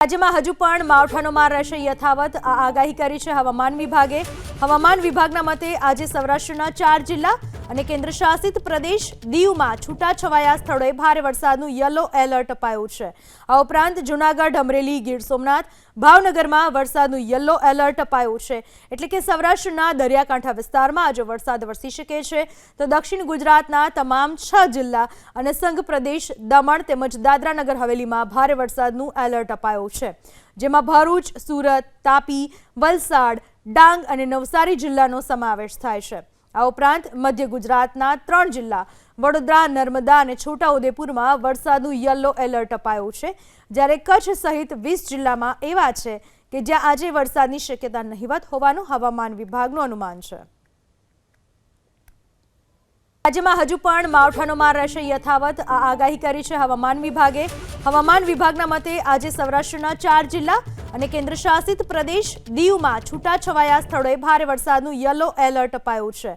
રાજ્યમાં હજુ પણ માવઠાનો માર રહેશે યથાવત. આ આગાહી કરી છે હવામાન વિભાગે. હવામાન વિભાગના મતે આજે સૌરાષ્ટ્રના ચાર જિલ્લા અને કેન્દ્રશાસિત પ્રદેશ દીવમાં છૂટાછવાયા સ્થળોએ ભારે વરસાદનું યલો એલર્ટ અપાયું છે. આ ઉપરાંત જૂનાગઢ, અમરેલી, ગીર સોમનાથ, ભાવનગરમાં વરસાદનું યલો એલર્ટ અપાયું છે. એટલે કે સૌરાષ્ટ્રના દરિયાકાંઠા વિસ્તારમાં આજે વરસાદ વરસી શકે છે. તો દક્ષિણ ગુજરાતના તમામ છ જિલ્લા અને સંઘ પ્રદેશ દમણ તેમજ દાદરાનગર હવેલીમાં ભારે વરસાદનું એલર્ટ અપાયું છે. જેમાં ભરૂચ, સુરત, તાપી, વલસાડ, ડાંગ અને નવસારી જિલ્લાનો સમાવેશ થાય છે. આ ઉપરાંત મધ્ય ગુજરાતના ત્રણ જિલ્લા, વડોદરા, નર્મદા અને છોટાઉદેપુરમાં વરસાદનું યલો એલર્ટ અપાયું છે. જ્યારે કચ્છ સહિત વીસ જિલ્લામાં એવા છે કે જ્યાં આજે વરસાદની શક્યતા નહીવત હોવાનું હવામાન વિભાગનું અનુમાન છે. રાજ્યમાં હજુ પણ માવઠાનો માર રહેશે યથાવત. આ આગાહી કરી છે હવામાન વિભાગે. હવામાન વિભાગના મતે આજે સૌરાષ્ટ્રના ચાર જિલ્લા અને કેન્દ્રશાસિત પ્રદેશ દીવમાં છૂટાછવાયા સ્થળોએ ભારે વરસાદનું યલો એલર્ટ અપાયું છે.